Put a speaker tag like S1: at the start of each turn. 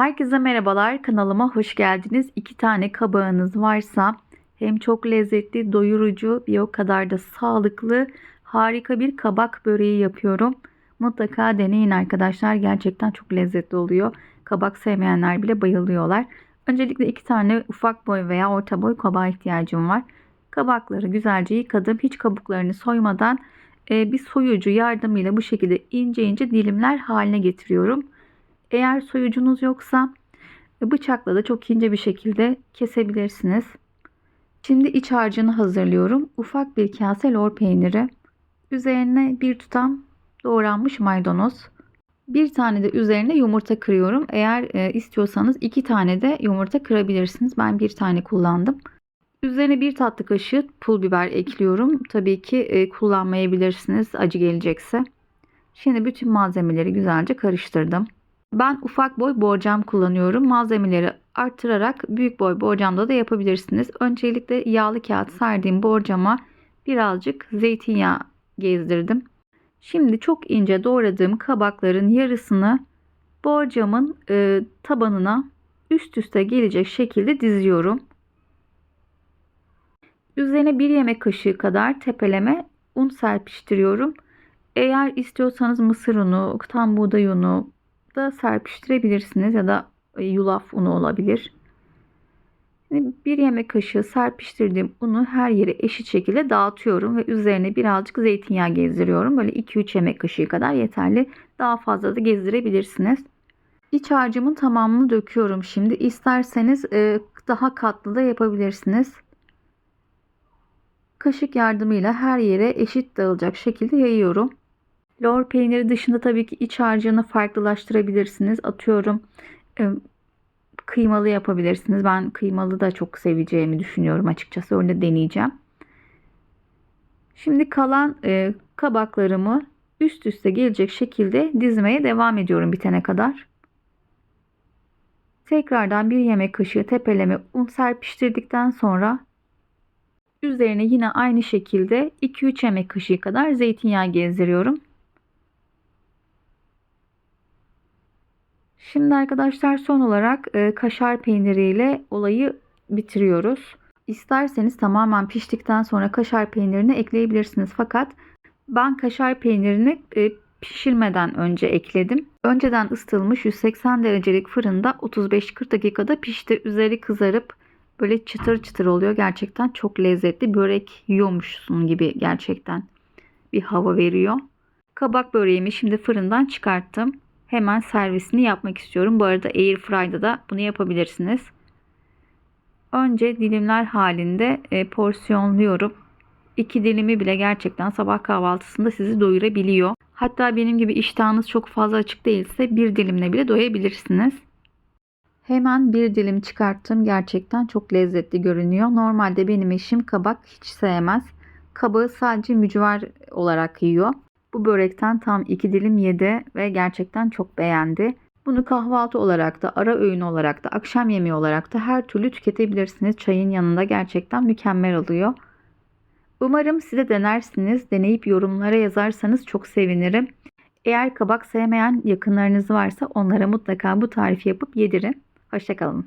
S1: Herkese merhabalar. Kanalıma hoş geldiniz. İki tane kabağınız varsa hem çok lezzetli, doyurucu bir o kadar da sağlıklı harika bir kabak böreği yapıyorum. Mutlaka deneyin arkadaşlar. Gerçekten çok lezzetli oluyor. Kabak sevmeyenler bile bayılıyorlar. Öncelikle iki tane ufak boy veya orta boy kabağa ihtiyacım var. Kabakları güzelce yıkadım. Hiç kabuklarını soymadan e, bir soyucu yardımıyla bu şekilde ince ince dilimler haline getiriyorum. Eğer soyucunuz yoksa e, bıçakla da çok ince bir şekilde kesebilirsiniz. Şimdi iç harcını hazırlıyorum. Ufak bir kase lor peyniri. Üzerine bir tutam doğranmış maydanoz. Bir tane de üzerine yumurta kırıyorum. Eğer e, istiyorsanız iki tane de yumurta kırabilirsiniz. Ben bir tane kullandım. Üzerine bir tatlı kaşığı pul biber ekliyorum. Tabii ki e, kullanmayabilirsiniz acı gelecekse. Şimdi bütün malzemeleri güzelce karıştırdım. Ben ufak boy borcam kullanıyorum. Malzemeleri arttırarak büyük boy borcamda da yapabilirsiniz. Öncelikle yağlı kağıt sardığım borcama birazcık zeytinyağı gezdirdim. Şimdi çok ince doğradığım kabakların yarısını borcamın e, tabanına üst üste gelecek şekilde diziyorum. Üzerine bir yemek kaşığı kadar tepeleme un serpiştiriyorum. Eğer istiyorsanız mısır unu, tam buğday unu da serpiştirebilirsiniz ya da e, yulaf unu olabilir. Şimdi bir yemek kaşığı serpiştirdiğim unu her yere eşit şekilde dağıtıyorum ve üzerine birazcık zeytinyağı gezdiriyorum. Böyle 2-3 yemek kaşığı kadar yeterli. Daha fazla da gezdirebilirsiniz. İç harcımın tamamını döküyorum şimdi. İsterseniz e, daha katlı da yapabilirsiniz. Kaşık yardımıyla her yere eşit dağılacak şekilde yayıyorum. Lor peyniri dışında tabii ki iç harcını farklılaştırabilirsiniz. Atıyorum e, kıymalı yapabilirsiniz. Ben kıymalı da çok seveceğimi düşünüyorum açıkçası. Öyle deneyeceğim. Şimdi kalan e, kabaklarımı üst üste gelecek şekilde dizmeye devam ediyorum bitene kadar. Tekrardan bir yemek kaşığı tepeleme un serpiştirdikten sonra üzerine yine aynı şekilde 2-3 yemek kaşığı kadar zeytinyağı gezdiriyorum. Şimdi arkadaşlar son olarak e, kaşar peyniriyle olayı bitiriyoruz. İsterseniz tamamen piştikten sonra kaşar peynirini ekleyebilirsiniz. Fakat ben kaşar peynirini e, pişirmeden önce ekledim. Önceden ısıtılmış 180 derecelik fırında 35-40 dakikada pişti. Üzeri kızarıp böyle çıtır çıtır oluyor. Gerçekten çok lezzetli. Börek yiyormuşsun gibi gerçekten bir hava veriyor. Kabak böreğimi şimdi fırından çıkarttım hemen servisini yapmak istiyorum. Bu arada Airfry'da da bunu yapabilirsiniz. Önce dilimler halinde e, porsiyonluyorum. İki dilimi bile gerçekten sabah kahvaltısında sizi doyurabiliyor. Hatta benim gibi iştahınız çok fazla açık değilse bir dilimle bile doyabilirsiniz. Hemen bir dilim çıkarttım. Gerçekten çok lezzetli görünüyor. Normalde benim eşim kabak hiç sevmez. Kabağı sadece mücver olarak yiyor. Bu börekten tam iki dilim yedi ve gerçekten çok beğendi. Bunu kahvaltı olarak da, ara öğün olarak da, akşam yemeği olarak da her türlü tüketebilirsiniz. Çayın yanında gerçekten mükemmel oluyor. Umarım size denersiniz. Deneyip yorumlara yazarsanız çok sevinirim. Eğer kabak sevmeyen yakınlarınız varsa onlara mutlaka bu tarifi yapıp yedirin. Hoşçakalın.